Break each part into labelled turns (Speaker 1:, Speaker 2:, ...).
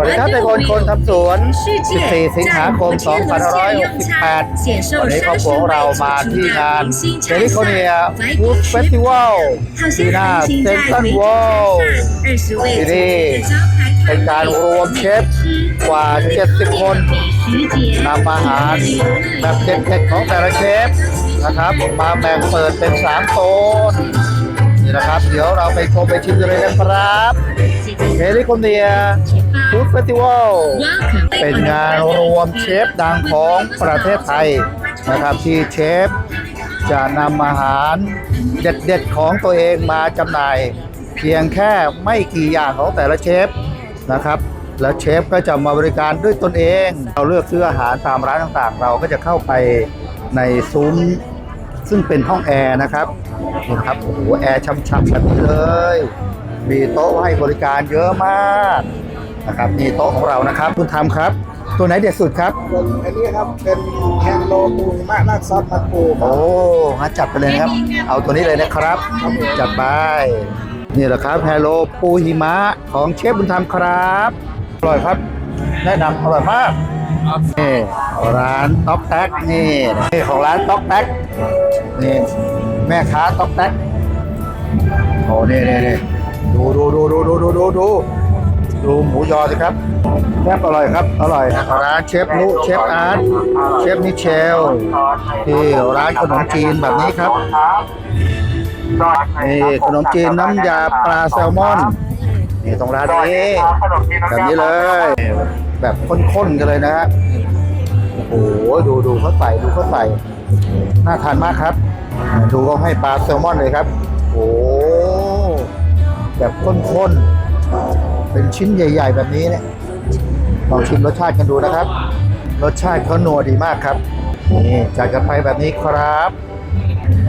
Speaker 1: วัสดีครับในคนคนทำสวน 14 สิงหาคม 2568 วันนี้ครอบครัวของเรามาที่งานเซ
Speaker 2: นิ
Speaker 1: โคเนียฟูดเฟสติวัลที่หน้าเซนตันวอลที่นี่เป็นการรวมเชฟกว่า 70 คนนำอาหารแบบเผ็ดๆของแต่ละเชฟนะครับ มาแบ่งเปิดเป็น 3โต๊ะ นี่นะครับ เดี๋ยวเราไปชมไปชิมกันเลยนะครับเจลิโคเนียฟู้ดเฟสติวัลเป็นงานรวมเชฟดังของประเทศไทยนะครับที่เชฟจะนำอาหารเด็ดๆของตัวเองมาจำหน่าย เพียงแค่ไม่กี่อย่างของแต่ละเชฟนะครับแล้วเชฟก็จะมาบริการด้วยตนเอง เราเลือกซื้ออาหารตามร้านต่างๆ เราก็จะเข้าไปในซุ้มซึ่งเป็นห้องแอร์นะครับ นี่นะครับโอ้โหแอร์ช่ำๆแบบนี้เลย มีโต๊ะให้บริการเยอะมากนะครับนี่โต๊ะของเรานะครับ คุณทำครับ ตัวไหนเด็ดสุดครับ
Speaker 3: ส่วนอันนี้ครับเป็นแฮนโลปูหิมะราดซอสมันปูครั
Speaker 1: โอ้
Speaker 3: บ
Speaker 1: งั้นจัดไปเลยนะครับ เอาตัวนี้เลยนะครับ จัดไป นี่แหละครับแฮโลปูหิมะของเชฟบุญธรรมครับ อร่อยครับ แนะนำอร่อยมาก นี่ร้านต๊อกแท็กนี่นี่ของร้านต๊อกแท็กนี่ แม่ค้าต๊อกแท็กโอ้นี่นี่นี่ดูดูดูดูดูดูดูดูดูหมูยอสิครับแซ่บอร่อยครับ อร่อยร้านเชฟนุเชฟอาร์ตเชฟมิเชลที่ร้านขนมจีนแบบนี้ครับนี่ขนมจีนน้ำยาปลาแซลมอนนี่ตรงร้านนี้แบบนี้เลย แบบข้นๆกันเลยนะฮะโอ้โหดูดูเขาใส่ดูเขาใส่ น่าทานมากครับดูเขาให้ปลาแซลมอนเลยครับ โอ้โหแบบข้นๆ เป็นชิ้นใหญ่ ๆ แบบนี้เนี่ยลองชิมรสชาติกันดูนะครับ รสชาติเขานัวดีมากครับ นี่จัดกันไปแบบนี้ครับ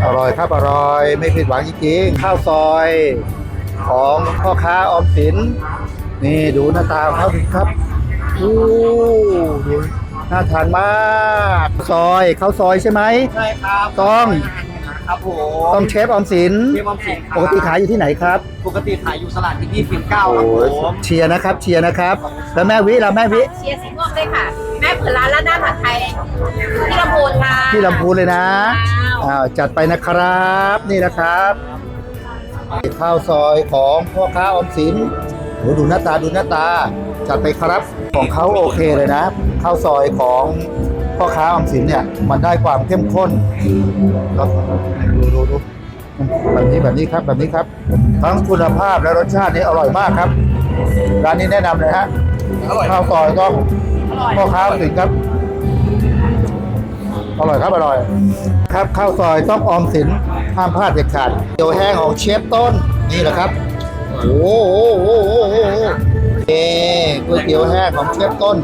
Speaker 1: อร่อยครับอร่อยไม่ผิดหวังจริงๆข้าวซอยของพ่อค้าออมสิน นี่ดูหน้าตาของเขาสิครับ อู้ดู น่าทานมากซอยข้าวซอยใช่ไหม
Speaker 3: ใช่ครับ
Speaker 1: ต้อง
Speaker 3: ครับผม
Speaker 1: ต้องเชฟออมสิน
Speaker 3: เรียกว่าสิน
Speaker 1: ปกติขายอยู่ที่ไหนครับ
Speaker 3: ปกติขายอยู่สลัดที่นี่ฟินเก้าครับ
Speaker 1: โอ้
Speaker 3: ผ
Speaker 1: ย
Speaker 3: ม
Speaker 1: เชียร์นะครับ เชียร์นะครับ แล้วแม่วิแล้วแม่วิ
Speaker 4: เชียร์สีม่วงด้วยค่ะ แม่เปิดร้านร้านหน้าผัดไทยที่ลำพูนค่ะ
Speaker 1: ที่ลำพูนเลยนะ
Speaker 4: ว้าว
Speaker 1: อ้าวจัดไปนะครับนี่นะครับข้าวซอยของพ่อค้าออมสินโหดูหน้าตาดูหน้าตา จัดไปครับของเขาโอเคเลยนะ ข้าวซอยของพ่อค้าออมสินเนี่ย มันได้ความเข้มข้นแล้วดูดูดูแบบนี้แบบนี้ครับแบบนี้ครับ ทั้งคุณภาพและรสชาตินี่อร่อยมากครับ ร้านนี้แนะนำเลยฮะข้าวซอยต้องพ่อค้าออมสินครับอร่อยครับอร่อย ครับข้าวซอยต้องออมสินห้ามพลาดเด็ดขาดเดี๋ยวแห้งของเชฟต้นนี่แหละครับโอ้โหโอ้โหโอ้โหเอ๊ก๋วยเตี๋ยวแห้งของเชฟต้น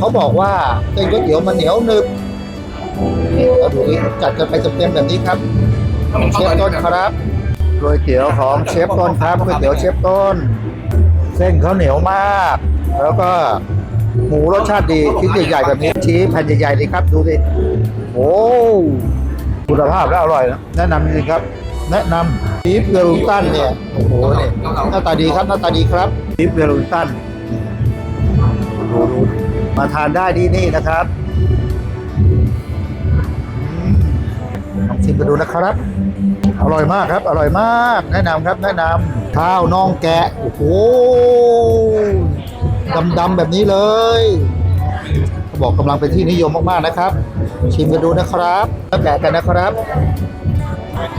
Speaker 1: เขาบอกว่าเส้นก๋วยเตี๋ยวมันเหนียวหนึบนี่เราดูดิจัดกันไปเต็มๆแบบนี้ครับเชฟต้นครับก๋วยเตี๋ยวของเชฟต้นครับก๋วยเตี๋ยวเชฟต้น เส้นเขาเหนียวมาก แล้วก็หมูรสชาติดีชิ้นใหญ่ๆแบบนี้ชี้แผ่นใหญ่ๆเลยครับ ดูดิโอ้คุณภาพและอร่อยนะแนะนำจริงๆครับ แนะนำบีฟเวลูตันเนี่ยโอ้โหเนี่ยหน้าตาดีครับหน้าตาดีครับบีฟเวลูตันดูดู มาทานได้ที่นี่นะครับลองชิมกันดูนะครับ อร่อยมากครับ อร่อยมาก แนะนำครับ แนะนำข้าวน่องแกะ โอ้โหดำๆแบบนี้เลยบอกกำลังเป็นที่นิยมมากๆนะครับ ชิมกันดูนะครับแล้วแกะกันนะครับ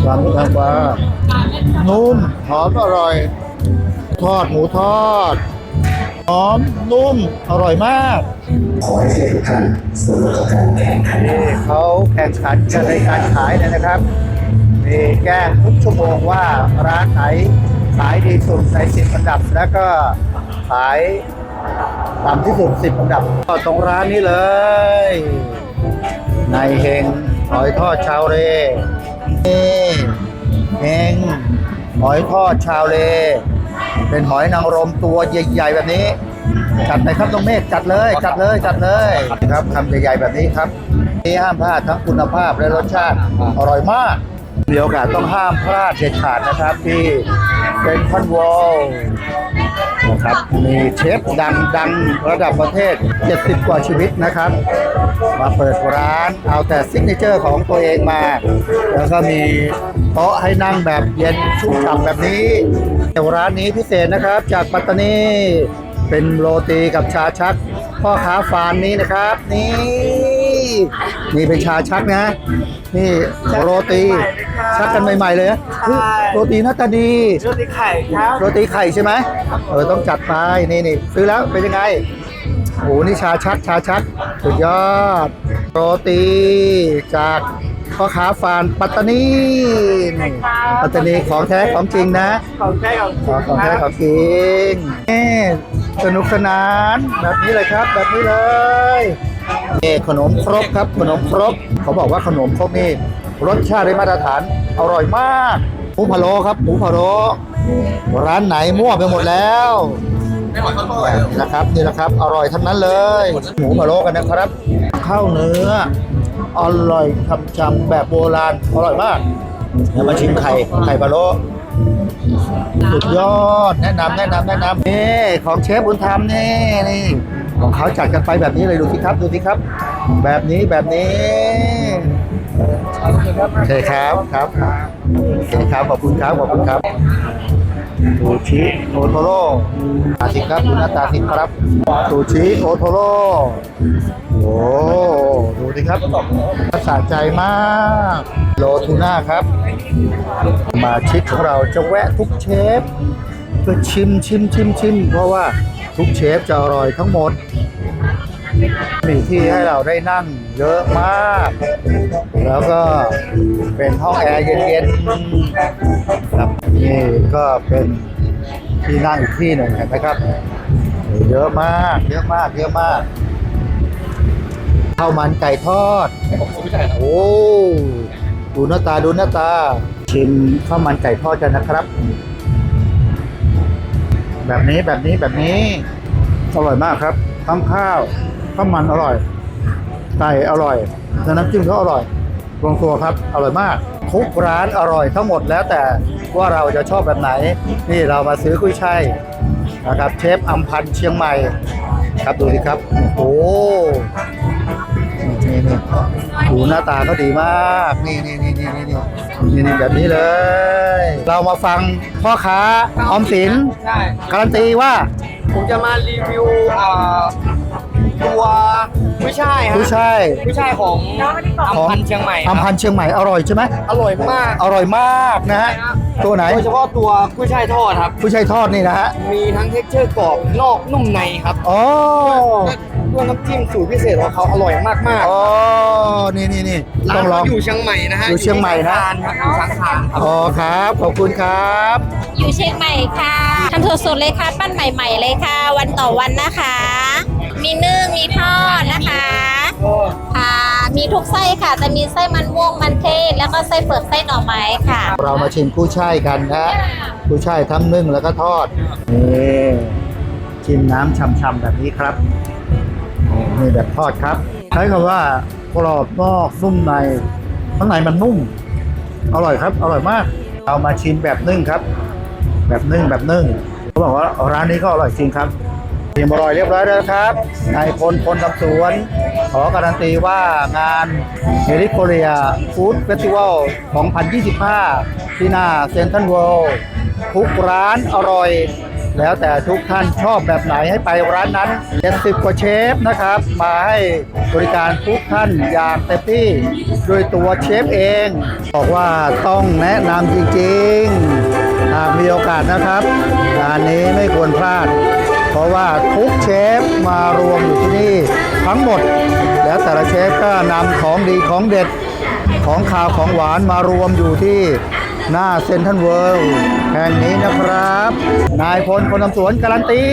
Speaker 1: วางทางว่านุ่มหอมอร่อย ทอดหมูทอด หอม นุ่ม อร่อยมาก
Speaker 5: ขอให้เกียรติทุกท่านสู่กับการแข่งขัน
Speaker 1: นี่เขาแข่งขันกันในการขายเนี่ยนะครับนี่แจ้งทุกชั่วโมงว่าร้านไหนขายดีสุดในสิบอันดับ แล้วก็ขายต่ำที่สุดสิบอันดับ ก็ตรงร้านนี้เลยนายเฮงหอยทอดชาวเลนี่เฮงหอยทอดชาวเล เป็นหอยนางรมตัวใหญ่ๆแบบนี้ จัดไปครับน้องเมฆจัดเลยจัดเลยจัดเลยครับคำใหญ่ๆแบบนี้ครับนี่ห้ามพลาดทั้งคุณภาพและรสชาติอร่อยมาก มีโอกาสต้องห้ามพลาดเด็ดขาดนะครับที่เป็นพันวอลนะครับมีเชฟดังดังระดับประเทศ 70 กว่าชีวิตนะครับ มาเปิดร้านเอาแต่ซิกเนเจอร์ของตัวเองมา แล้วก็มีโต๊ะให้นั่งแบบเย็นชุ่มฉ่ำแบบนี้แต่ร้านนี้พิเศษนะครับ จากปัตตานีเป็นโรตีกับชาชัก พ่อค้าฟาร์มนี้นะครับ นี่นี่เป็นชาชักนะ นี่โรตีชักกันใหม่ ๆ เลยนะเฮ้ยโรตีหน้าตาดี
Speaker 3: โรตีไข่ครับ
Speaker 1: โรตีไข่ใช่ไหมเออต้องจัดไปนี่นี่ซื้อแล้วเป็นยังไงโอ้โหนี่ชาชักชาชักสุดยอด โรตีจากพ่อค้าฟานปัตตานีนี่ปัตตานีของแท้ของจริงนะ
Speaker 3: ของแท้ของ
Speaker 1: ของของแท้ของจริงนี่สนุกสนานแบบนี้เลยครับ แบบนี้เลย ขนมครกครับขนมครกเขาบอกว่าขนมครกนี่รสชาติได้มาตรฐานอร่อยมากหมูพะโล้ครับหมูพะโล้ร้านไหนมั่วไปหมดแล้วนี่นะครับนี่นะครับอร่อยทั้งนั้นเลยหมูพะโล้กันนะครับ ข้าวเนื้ออร่อยชำๆแบบโบราณอร่อยมากเดี๋ยวมาชิมไข่ไข่พะโล้สุดยอดแนะนำแนะนำแนะนำนี่ของเชฟบุญธรรมนี่นี่ ของเขาจัดกันไปแบบนี้เลยดูสิครับดูสิครับ แบบนี้แบบนี้โอเคครับครับโอเคครับขอบคุณครับขอบคุณครับซูชิโอโทโร่ตาสิครับดูหน้าตาสิครับซูชิโอโทโร่โอ้ดูสิครับสะใจมาก โลทูน่าครับ มาชิกของเราจะแวะทุกเชฟ เพื่อชิมชิมชิมชิมเพราะว่าทุกเชฟจะอร่อยทั้งหมด มีที่ให้เราได้นั่งเยอะมาก แล้วก็เป็นห้องแอร์เย็นๆครับนี่ก็เป็นที่นั่งอีกที่หนึ่งนไหมครับ เยอะมาก เยอะมาก เยอะมากข้าวมันไก่ทอด โอ้ดูหน้าตาดูหน้าตา ชิมข้าวมันไก่ทอดกันนะครับ แบบนี้แบบนี้แบบนี้ อร่อยมากครับ ทั้งข้าวข้าวมันอร่อยไก่อร่อยแล้วน้ำจิ้มก็อร่อยลงตัวครับอร่อยมากทุกร้านอร่อยทั้งหมดแล้วแต่ว่าเราจะชอบแบบไหน นี่เรามาซื้อกุ้ยช่ายนะครับเชฟอัมพันธ์เชียงใหม่ ครับดูสิครับ โอ้ี่นี่หูหน้าตาก็ดีมาก นี่นี่นี่นี่นี่นี่นี่แบบนี้เลย เรามาฟังพ่อค้าออมสิน
Speaker 3: ใช่
Speaker 1: การันตีว่า
Speaker 3: ผมจะมารีวิวตัวกุ้ยช่ายฮะ
Speaker 1: กุ้ยช่าย
Speaker 3: กุ้ช่ายของ
Speaker 1: อั
Speaker 3: มพันเชียงใหม่
Speaker 1: อัมพันเชียงใหม่อร่อยใช่ไหม
Speaker 3: อร่อยมาก
Speaker 1: อร่อยมากนะฮะ ตัวไหน
Speaker 3: โดยเฉพาะตัวกุ้ยช่ายทอดครับ
Speaker 1: กุ้ยช่ายทอดนี่นะฮะ
Speaker 3: มีทั้งเท็กเจอร์กรอบนอกนุ่มในครับ
Speaker 1: อ๋อ
Speaker 3: ด้วยน้ำจิ้มสูตรพิเศษของเขาอร่อยมาก
Speaker 1: อ๋อนี่นี่นี่
Speaker 3: ๆร้า
Speaker 1: ต้อนงล
Speaker 3: เขา
Speaker 1: อง
Speaker 3: อยู่เชียงใหม่นะฮะ
Speaker 1: อยู่เชียงใหม่นะ
Speaker 3: อยู่สังขารครับอยู่สังขารครับ
Speaker 1: อ๋อครับ ขอบคุณครับ
Speaker 4: อยู่เชียงใหม่ค่ะทำสดๆเลยค่ะ ปั้นใหม่ๆเลยค่ะ วันต่อวันนะคะ มีนึ่งมีทอดนะคะค่ะมี ทุกไส้ค่ะ จะมีไส้มันม่วงมันเทศ แล้วก็ไส้เปลือกไส้หน่อไม้ค่ะ
Speaker 1: เรามาชิมกุ้ยช่ายกันนะกุ้ยช่ายทั้งนึ่งแล้วก็ทอดนี่ชิมน้ำช่ำๆแบบนี้ครับนี่แบบทอดครับ ใช้คำว่ากรอบนอกนุ่มในข้างในมันนุ่ม อร่อยครับ อร่อยมากเรามาชิมแบบนึ่งครับ แบบนึ่งแบบนึ่งเขาบอกว่าร้านนี้ก็อร่อยจริงครับ ชิมอร่อยเรียบร้อยแล้วครับนายพลพลทำสวน ขอการันตีว่างานเฮลิโคเรียฟู้ดเฟสติวัล 2025 ที่หน้าเซ็นทรัลเวิลด์ทุกร้านอร่อย แล้วแต่ทุกท่านชอบแบบไหนให้ไปร้านนั้น 70 กว่าเชฟนะครับ มาให้บริการทุกท่านอย่างเต็มที่โดยตัวเชฟเอง บอกว่าต้องแนะนำจริงๆ หากมีโอกาสนะครับงานนี้ไม่ควรพลาด เพราะว่าทุกเชฟมารวมอยู่ที่นี่ทั้งหมด แล้วแต่ละเชฟก็นำของดีของเด็ดของขาวของหวานมารวมอยู่ที่หน้าเซ็นทรัลเวิลด์แห่งนี้นะครับ นายพลคนทำสวนการันตี